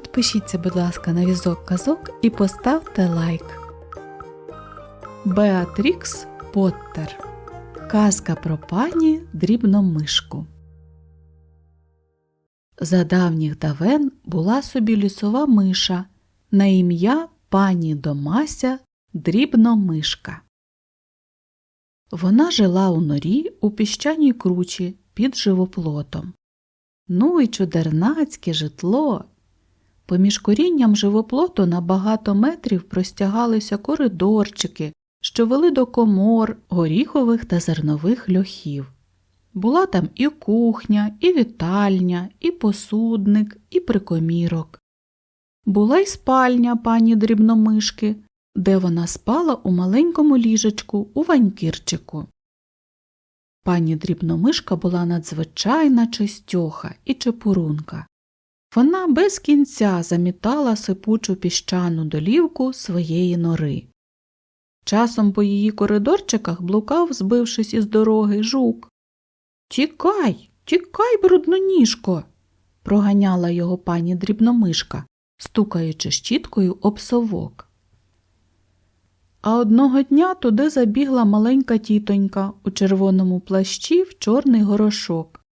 підпишіться, будь ласка, на візок казок і поставте лайк. Беатрікс Поттер. Казка про пані дрібномишку. За давніх давен була собі лісова миша на ім'я пані Домася Дрібномишка. Вона жила у норі у піщаній кручі під живоплотом. Ну й чудернацьке житло. Поміж корінням живоплоту на багато метрів простягалися коридорчики, що вели до комор, горіхових та зернових льохів. Була там і кухня, і вітальня, і посудник, і прикомірок. Була й спальня пані дрібномишки, де вона спала у маленькому ліжечку у ванькірчику. Пані дрібномишка була надзвичайна чистьоха і чепурунка. Вона без кінця замітала сипучу піщану долівку своєї нори. Часом по її коридорчиках блукав, збившись із дороги, жук. Тікай, тікай, брудноніжко. проганяла його пані дрібномишка, стукаючи щіткою об совок. А одного дня туди забігла маленька тітонька у червоному плащі в чорний горошок.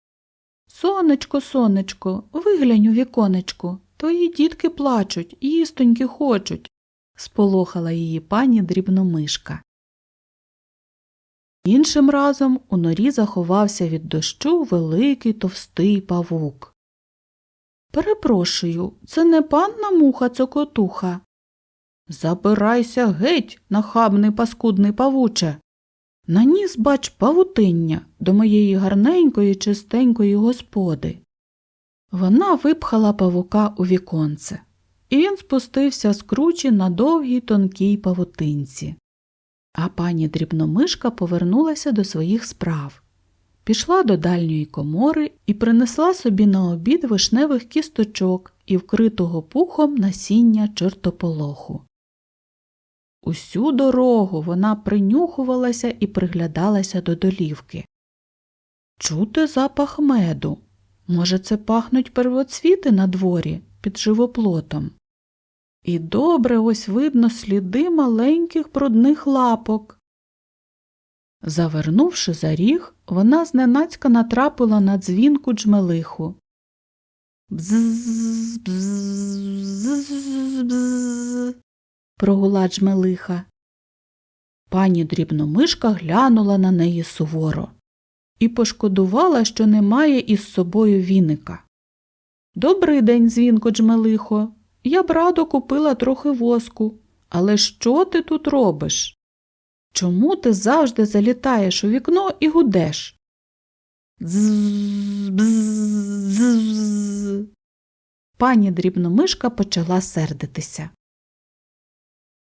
Сонечко, сонечко, виглянь у віконечко, твої дітки плачуть, їстоньки хочуть, сполохала її пані дрібномишка. Іншим разом у норі заховався від дощу великий товстий павук. Перепрошую, це не панна муха цокотуха. Забирайся геть, нахабний паскудний павуче. Наніс, бач, павутиння до моєї гарненької, чистенької господи. Вона випхала павука у віконце, і він спустився з кручі на довгій тонкій павутинці. А пані дрібномишка повернулася до своїх справ. Пішла до дальньої комори і принесла собі на обід вишневих кісточок і вкритого пухом насіння чортополоху. Усю дорогу вона принюхувалася і приглядалася до долівки. Чути запах меду. Може, це пахнуть первоцвіти на дворі під живоплотом. І добре ось видно сліди маленьких брудних лапок. Завернувши за ріг, вона зненацька натрапила на дзвінку джмелиху. Бзз, бзз, бзз, прогула джмелиха. Пані дрібномишка глянула на неї суворо і пошкодувала, що немає із собою віника. Добрий день, дзвінко джмелихо. Я б радо купила трохи воску. Але що ти тут робиш? Чому ти завжди залітаєш у вікно і гудеш? Пані дрібномишка почала сердитися.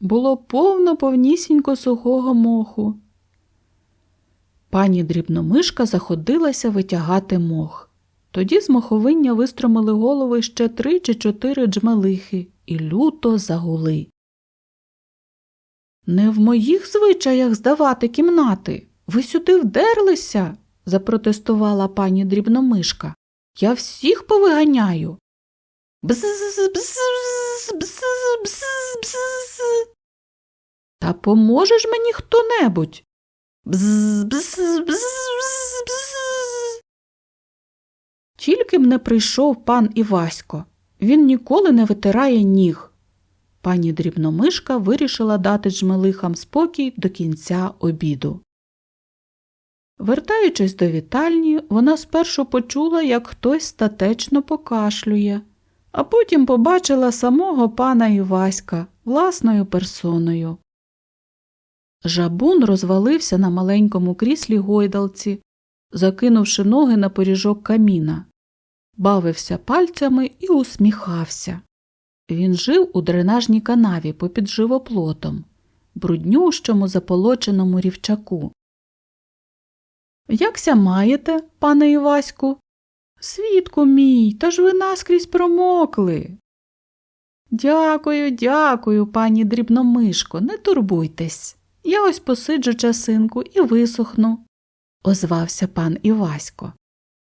Було повно повнісінько сухого моху. Пані дрібномишка заходилася витягати мох. Тоді з моховиння вистромили голови ще три чи чотири джмелихи і люто загули. Не в моїх звичаях здавати кімнати. Ви сюди вдерлися, запротестувала пані дрібномишка. Я всіх повиганяю. Бз Та поможе ж мені хто небудь. Бз бз бз бз Тільки б не прийшов пан Івасько. Він ніколи не витирає ніг. Пані дрібномишка вирішила дати жмелихам спокій до кінця обіду. Вертаючись до вітальні, вона спершу почула, як хтось статечно покашлює, а потім побачила самого пана Іваська власною персоною. Жабун розвалився на маленькому кріслі гойдалці, закинувши ноги на поріжок каміна, бавився пальцями і усміхався. Він жив у дренажній канаві попід живоплотом, бруднющому заполоченому рівчаку. Якся маєте, пане Іваську? Свідку мій, та ж ви наскрізь промокли. Дякую, дякую, пані дрібномишко, не турбуйтесь. Я ось посиджу часинку і висохну, озвався пан Івасько.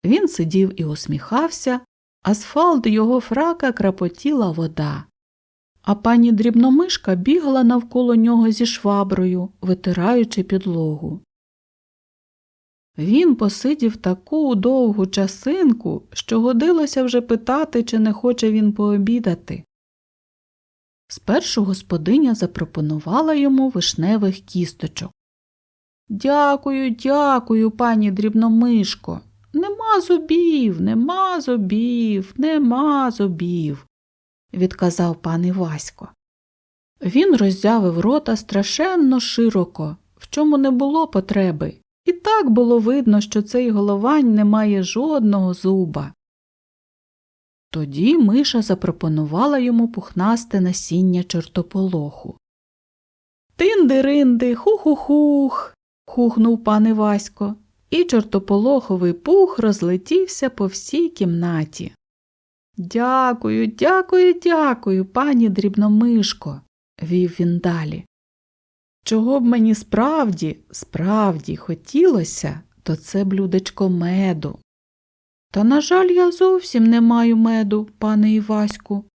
Він сидів і усміхався, асфальт його фрака крапотіла вода. А пані дрібномишка бігла навколо нього зі шваброю, витираючи підлогу. Він посидів таку довгу часинку, що годилося вже питати, чи не хоче він пообідати. Спершу господиня запропонувала йому вишневих кісточок. Дякую, дякую, пані дрібномишко. Нема зубів, нема зубів, нема зубів, відказав пан Івасько. Він роззявив рота страшенно широко, в чому не було потреби, і так було видно, що цей головань не має жодного зуба. Тоді миша запропонувала йому пухнасте насіння чортополоху. Тинди-ринди, хух-хух, хухнув пан Івасько, і чортополоховий пух розлетівся по всій кімнаті. Дякую, дякую, дякую, пані дрібномишко, вів він далі. Чого б мені справді, справді хотілося, то це блюдечко меду. Та, на жаль, я зовсім не маю меду, пане Іваську,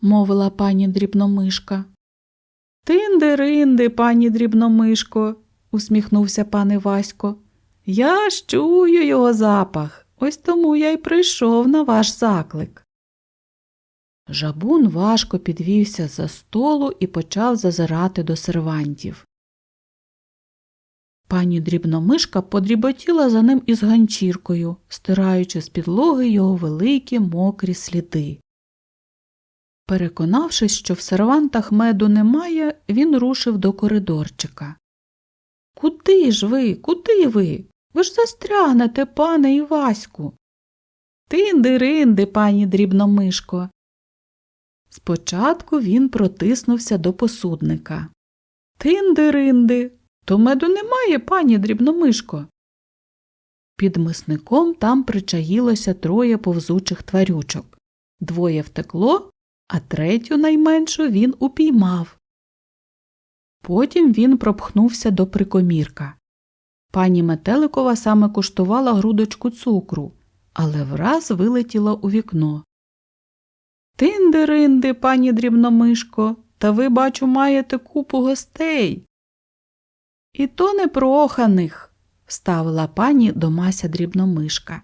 мовила пані дрібномишка. Тинди-ринди, пані дрібномишко, усміхнувся пан Івасько. Я ж чую його запах, ось тому я й прийшов на ваш заклик. Жабун важко підвівся за столу і почав зазирати до сервантів. Пані дрібномишка подріботіла за ним із ганчіркою, стираючи з підлоги його великі мокрі сліди. Переконавшись, що в сервантах меду немає, він рушив до коридорчика. Куди ж ви? Куди ви? Ви ж застрягнете, пане Іваську. Тинди-ринди, пані дрібномишко. Спочатку він протиснувся до посудника. Тинди-ринди, то меду немає, пані дрібномишко. Під мисником там причаїлося троє повзучих тварючок. Двоє втекло, а третю найменшу він упіймав. Потім він пропхнувся до прикомірка. Пані Метеликова саме куштувала грудочку цукру, але враз вилетіла у вікно. Тинди-ринди, пані дрібномишко, та ви, бачу, маєте купу гостей. І то непроханих, вставила пані Домася дрібномишка.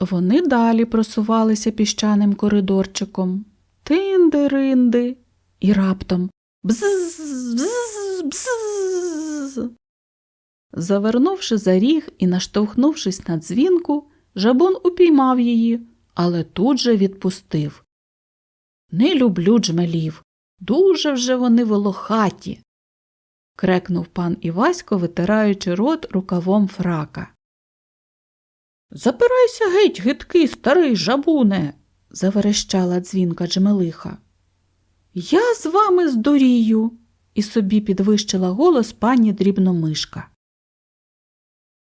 Вони далі просувалися піщаним коридорчиком. Тинди-ринди, і раптом бзз, бзз, бзз. Завернувши за ріг і наштовхнувшись на дзвінку, жабун упіймав її, але тут же відпустив. Не люблю джмелів. Дуже вже вони волохаті. Крекнув пан Івасько, витираючи рот рукавом фрака. Забирайся геть, гидкий, старий жабуне. заверещала дзвінка джмелиха. Я з вами здурію, і собі підвищила голос пані дрібномишка.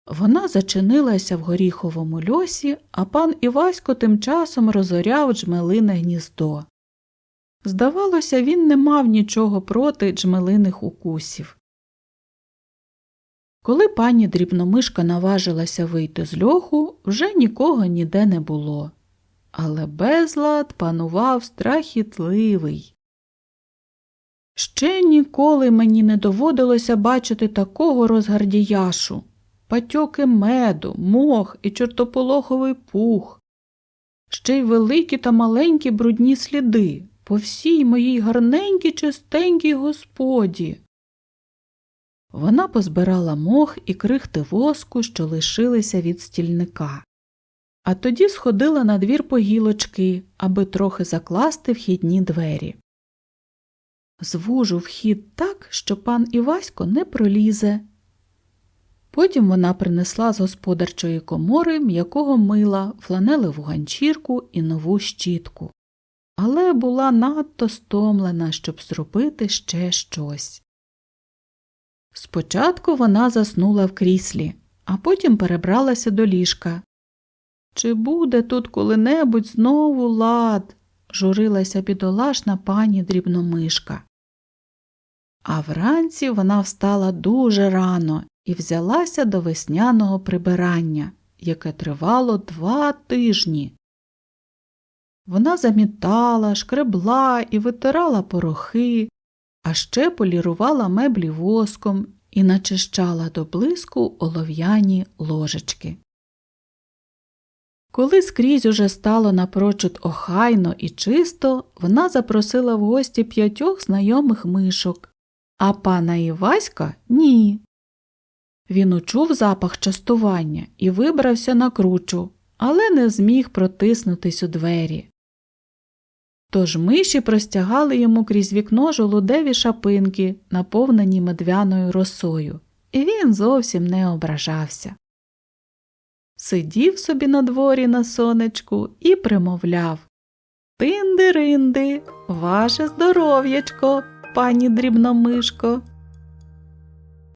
Вона зачинилася в горіховому льосі, а пан Івасько тим часом розоряв джмелине гніздо. Здавалося, він не мав нічого проти джмелиних укусів. Коли пані дрібномишка наважилася вийти з льоху, вже нікого ніде не було. Але безлад панував страхітливий. Ще ніколи мені не доводилося бачити такого розгардіяшу патьоки меду, мох і чортополоховий пух, ще й великі та маленькі брудні сліди по всій моїй гарненькій чистенькій господі. Вона позбирала мох і крихти воску, що лишилися від стільника, а тоді сходила на двір по гілочки, аби трохи закласти вхідні двері. Звужу вхід так, що пан Івасько не пролізе. Потім вона принесла з господарчої комори м'якого мила, фланелеву ганчірку і нову щітку. Але була надто стомлена, щоб зробити ще щось. Спочатку вона заснула в кріслі, а потім перебралася до ліжка. Чи буде тут коли-небудь знову лад? журилася бідолашна пані дрібномишка. А вранці вона встала дуже рано і взялася до весняного прибирання, яке тривало два тижні. Вона замітала, шкребла і витирала порохи, а ще полірувала меблі воском і начищала до блиску олов'яні ложечки. Коли скрізь уже стало напрочуд охайно і чисто, вона запросила в гості п'ятьох знайомих мишок, а пана Іваська ні. Він учув запах частування і вибрався на кручу, але не зміг протиснутись у двері. Тож миші простягали йому крізь вікно жолудеві шапинки, наповнені медвяною росою, і він зовсім не ображався. Сидів собі на дворі на сонечку і примовляв Тинди-ринди, ваше здоров'ячко, пані дрібномишко.